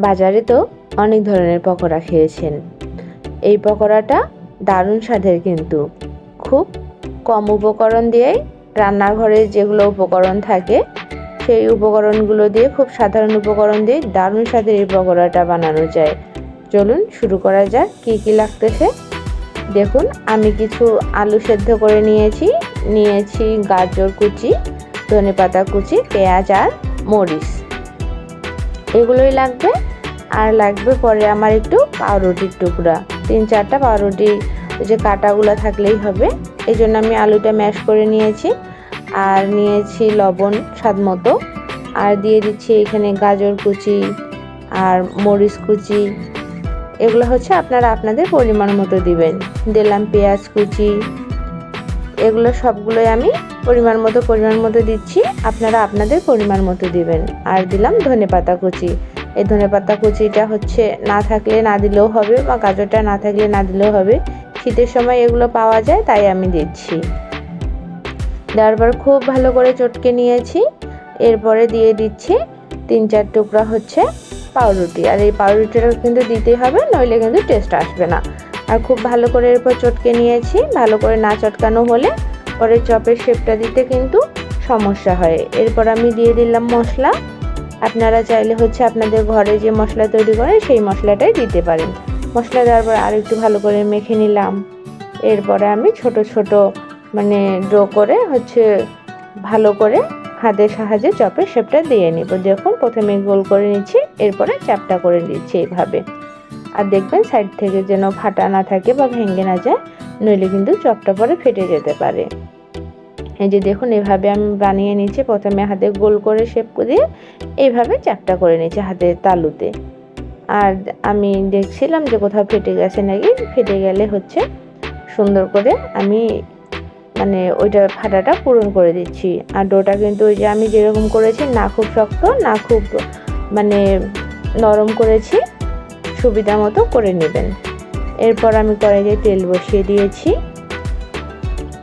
বাজারে তো অনেক ধরনের পকোড়া খেয়েছেন। এই পকোড়াটা দারুণ স্বাদের কিন্তু। খুব কম উপকরণ দিয়েই রান্নাঘরে যেগুলো উপকরণ থাকে, সেই উপকরণগুলো দিয়ে, খুব সাধারণ উপকরণ দিয়ে দারুণ স্বাদের এই পকোড়াটা বানানো যায়। চলুন শুরু করা যাক, কী কী লাগতেছে। দেখুন, আমি কিছু আলু সেদ্ধ করে নিয়েছি। নিয়েছি গাজর কুচি ধনে পাতা কুচি, পেঁয়াজ আর মরিচ। এগুলোই লাগবে। আর লাগবে পরে আমার একটু পাউরুটির টুকরা। তিন চারটা পাউরুটি যে কাটাগুলো থাকলেই হবে। এই জন্য আমি আলুটা ম্যাশ করে নিয়েছি। আর নিয়েছি লবণ স্বাদ মতো। আর দিয়ে দিচ্ছি এখানে গাজর কুচি আর মরিচ কুচি। এগুলো হচ্ছে আপনারা আপনাদের পরিমাণ মতো দিবেন। দিলাম পেঁয়াজ কুচি এগুলো সবগুলোই আমি পরিমাণ মতো পরিমাণ মতো দিচ্ছি। আপনারা আপনাদের পরিমাণ মতো দিবেন। আর দিলাম ধনে পাতা কুচি। এই ধনে পাতা কুচিটা হচ্ছে না থাকলে না দিলেও হবে বা গাজরটা না থাকলে না দিলেও হবে। শীতের সময় এগুলো পাওয়া যায়, তাই আমি দিচ্ছি। দেওয়ার পর খুব ভালো করে চটকে নিয়েছি। এরপরে দিয়ে দিচ্ছি তিন চার টুকরা হচ্ছে পাউরুটি। আর এই পাউরুটিটা কিন্তু দিতেই হবে, নইলে কিন্তু টেস্ট আসবে না। আর খুব ভালো করে এরপর চটকে নিয়েছি। ভালো করে না চটকানো হলে পরে চপের শেপটা দিতে কিন্তু সমস্যা হয়। এরপর আমি দিয়ে দিলাম মশলা। আপনারা চাইলে হচ্ছে আপনাদের ঘরে যে মশলা তৈরি করেন সেই মশলাটাই দিতে পারেন। মশলা দেওয়ার পর আর একটু ভালো করে মেখে নিলাম। এরপরে আমি ছোট ছোট মানে ড্রো করে হচ্ছে ভালো করে হাতের সাহায্যে চপের শেপটা দিয়ে নিব। দেখুন, প্রথমে গোল করে নিচ্ছি, এরপরে চ্যাপটা করে নিচ্ছি এইভাবে। আর দেখবেন সাইড থেকে যেন ফাটা না থাকে বা ভেঙে না যায়, নইলে কিন্তু চপটা পরে ফেটে যেতে পারে। এই যে দেখুন, এভাবে আমি বানিয়ে নিচ্ছি প্রথমে হাতে গোল করে শেপ দিয়ে এইভাবে চ্যাপটা করে নিচ্ছি হাতের তালুতে। আর আমি দেখছিলাম যে কোথাও ফেটে গেছে নাকি, ফেটে গেলে হচ্ছে সুন্দর করে আমি মানে ওইটা ফাটাটা পূরণ করে দিচ্ছি। আর ডোটা কিন্তু ওই যে আমি যেরকম করেছি, না খুব শক্ত, না খুব মানে নরম করেছি। সুবিধা মতো করে নেবেন। এরপর আমি কড়াইতে তেল বসিয়ে দিয়েছি।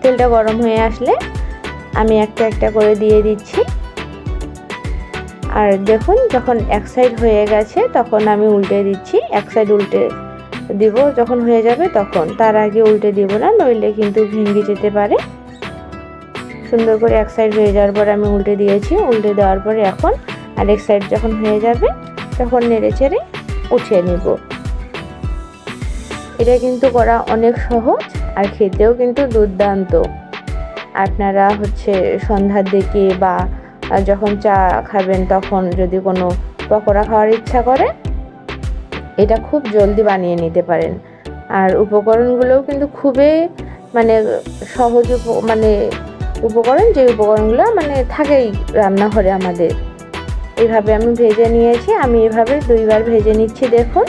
তেলটা গরম হয়ে আসলে আমি একটা একটা করে দিয়ে দিচ্ছি। আর দেখুন, যখন এক সাইড হয়ে গেছে, তখন আমি উল্টে দিচ্ছি। এক সাইড উল্টে দিব, যখন হয়ে যাবে তখন। তার আগে উল্টে দিব না, নইলে কিন্তু ভেঙে যেতে পারে। সুন্দর করে এক সাইড হয়ে যাওয়ার পর আমি উল্টে দিয়েছি। উল্টে দেওয়ার পরে এখন আরেক সাইড যখন হয়ে যাবে, তখন নেড়ে চেড়ে উঠিয়ে নিব। এটা কিন্তু করা অনেক সহজ আর খেতেও কিন্তু দুর্দান্ত। আপনারা হচ্ছে সন্ধ্যার দিকে বা যখন চা খাবেন তখন যদি কোনো পকোড়া খাওয়ার ইচ্ছা করে, এটা খুব জলদি বানিয়ে নিতে পারেন। আর উপকরণগুলোও কিন্তু খুবই মানে সহজ মানে উপকরণ, যে উপকরণগুলো মানে থাকেই রান্নাঘরে আমাদের। এইভাবে আমি ভেজে নিয়েছি, আমি এভাবে দুইবার ভেজে নিচ্ছি, দেখুন।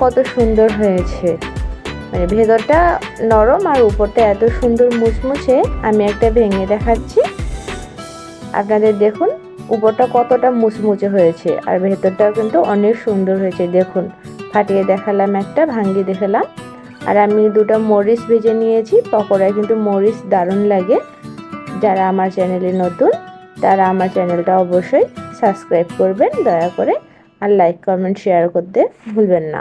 কত সুন্দর হয়েছে। মানে ভেতরটা নরম আর উপরটা এত সুন্দর মুচমুচে আমি একটা ভেঙে দেখাচ্ছি। আপনাদের দেখুন, উপরটা কতটা মুচমুচে হয়েছে আর ভেতরটাও কিন্তু অনেক সুন্দর হয়েছে। দেখুন, ফাটিয়ে দেখালাম একটা, ভাঙ্গি দেখালাম। আর আমি দুটো মরিচ ভেজে নিয়েছি, পকোড়ায় কিন্তু মরিচ দারুণ লাগে। যারা আমার চ্যানেলে নতুন তারা আমার চ্যানেলটা অবশ্যই সাবস্ক্রাইব করবেন, দয়া করে, আর লাইক কমেন্ট শেয়ার করতে ভুলবেন না।